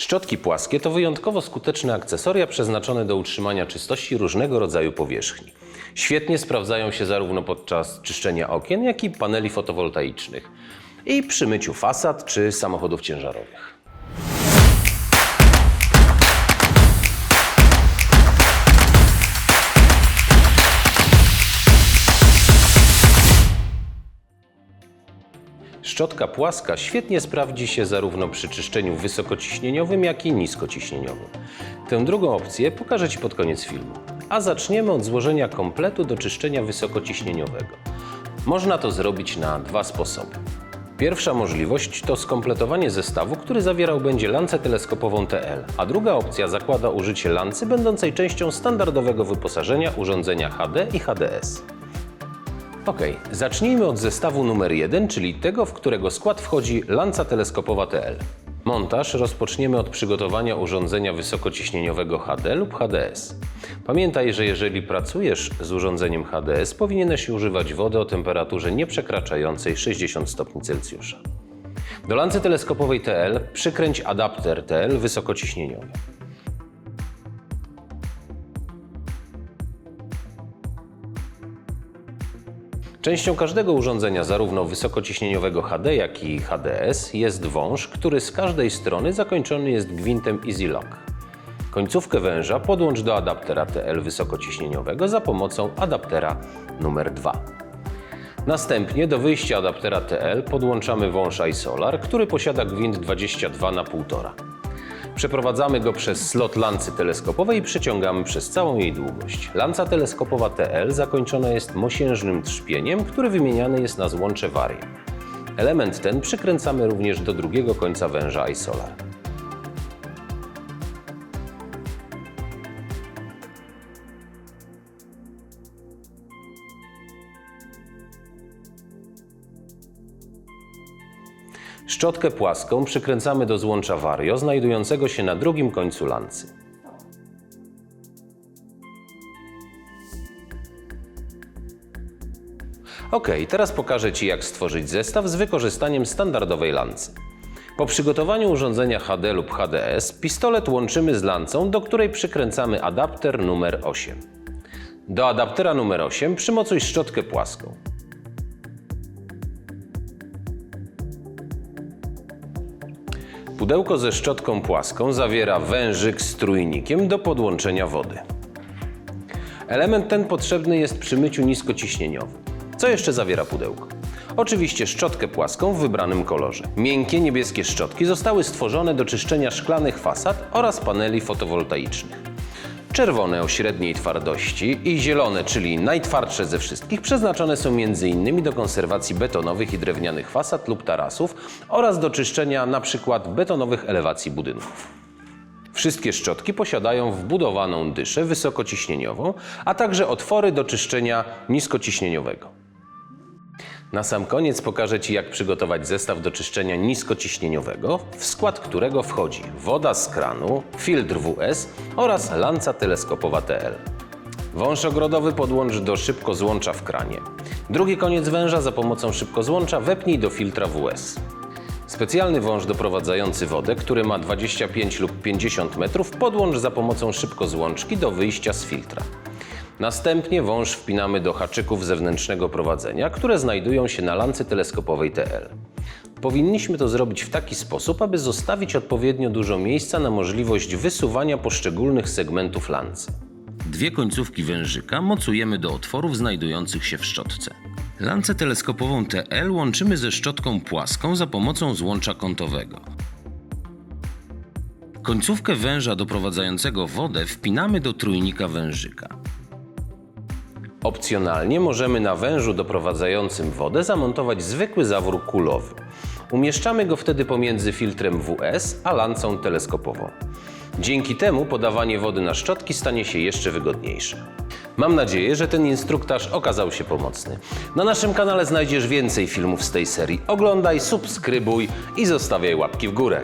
Szczotki płaskie to wyjątkowo skuteczne akcesoria przeznaczone do utrzymania czystości różnego rodzaju powierzchni. Świetnie sprawdzają się zarówno podczas czyszczenia okien, jak i paneli fotowoltaicznych i przy myciu fasad czy samochodów ciężarowych. Szczotka płaska świetnie sprawdzi się zarówno przy czyszczeniu wysokociśnieniowym, jak i niskociśnieniowym. Tę drugą opcję pokażę Ci pod koniec filmu. A zaczniemy od złożenia kompletu do czyszczenia wysokociśnieniowego. Można to zrobić na dwa sposoby. Pierwsza możliwość to skompletowanie zestawu, który zawierał będzie lancę teleskopową TL, a druga opcja zakłada użycie lancy będącej częścią standardowego wyposażenia urządzenia HD i HDS. Ok, zacznijmy od zestawu numer 1, czyli tego, w którego skład wchodzi lanca teleskopowa TL. Montaż rozpoczniemy od przygotowania urządzenia wysokociśnieniowego HD lub HDS. Pamiętaj, że jeżeli pracujesz z urządzeniem HDS, powinieneś używać wody o temperaturze nie przekraczającej 60 stopni Celsjusza. Do lancy teleskopowej TL przykręć adapter TL wysokociśnieniowy. Częścią każdego urządzenia, zarówno wysokociśnieniowego HD, jak i HDS, jest wąż, który z każdej strony zakończony jest gwintem Easy Lock. Końcówkę węża podłącz do adaptera TL wysokociśnieniowego za pomocą adaptera numer 2. Następnie do wyjścia adaptera TL podłączamy wąż iSolar, który posiada gwint 22 na 1,5. Przeprowadzamy go przez slot lancy teleskopowej i przeciągamy przez całą jej długość. Lanca teleskopowa TL zakończona jest mosiężnym trzpieniem, który wymieniany jest na złącze Vario. Element ten przykręcamy również do drugiego końca węża iSolar. Szczotkę płaską przykręcamy do złącza Vario znajdującego się na drugim końcu lancy. Ok, teraz pokażę Ci jak stworzyć zestaw z wykorzystaniem standardowej lancy. Po przygotowaniu urządzenia HD lub HDS pistolet łączymy z lancą, do której przykręcamy adapter numer 8. Do adaptera numer 8 przymocuj szczotkę płaską. Pudełko ze szczotką płaską zawiera wężyk z trójnikiem do podłączenia wody. Element ten potrzebny jest przy myciu niskociśnieniowym. Co jeszcze zawiera pudełko? Oczywiście szczotkę płaską w wybranym kolorze. Miękkie niebieskie szczotki zostały stworzone do czyszczenia szklanych fasad oraz paneli fotowoltaicznych. Czerwone o średniej twardości i zielone, czyli najtwardsze ze wszystkich, przeznaczone są m.in. do konserwacji betonowych i drewnianych fasad lub tarasów oraz do czyszczenia np. betonowych elewacji budynków. Wszystkie szczotki posiadają wbudowaną dyszę wysokociśnieniową, a także otwory do czyszczenia niskociśnieniowego. Na sam koniec pokażę Ci, jak przygotować zestaw do czyszczenia niskociśnieniowego, w skład którego wchodzi woda z kranu, filtr WS oraz lanca teleskopowa TL. Wąż ogrodowy podłącz do szybkozłącza w kranie. Drugi koniec węża za pomocą szybkozłącza wepnij do filtra WS. Specjalny wąż doprowadzający wodę, który ma 25 lub 50 metrów, podłącz za pomocą szybkozłączki do wyjścia z filtra. Następnie wąż wpinamy do haczyków zewnętrznego prowadzenia, które znajdują się na lance teleskopowej TL. Powinniśmy to zrobić w taki sposób, aby zostawić odpowiednio dużo miejsca na możliwość wysuwania poszczególnych segmentów lancy. Dwie końcówki wężyka mocujemy do otworów znajdujących się w szczotce. Lancę teleskopową TL łączymy ze szczotką płaską za pomocą złącza kątowego. Końcówkę węża doprowadzającego wodę wpinamy do trójnika wężyka. Opcjonalnie możemy na wężu doprowadzającym wodę zamontować zwykły zawór kulowy. Umieszczamy go wtedy pomiędzy filtrem WS a lancą teleskopową. Dzięki temu podawanie wody na szczotki stanie się jeszcze wygodniejsze. Mam nadzieję, że ten instruktaż okazał się pomocny. Na naszym kanale znajdziesz więcej filmów z tej serii. Oglądaj, subskrybuj i zostawiaj łapki w górę.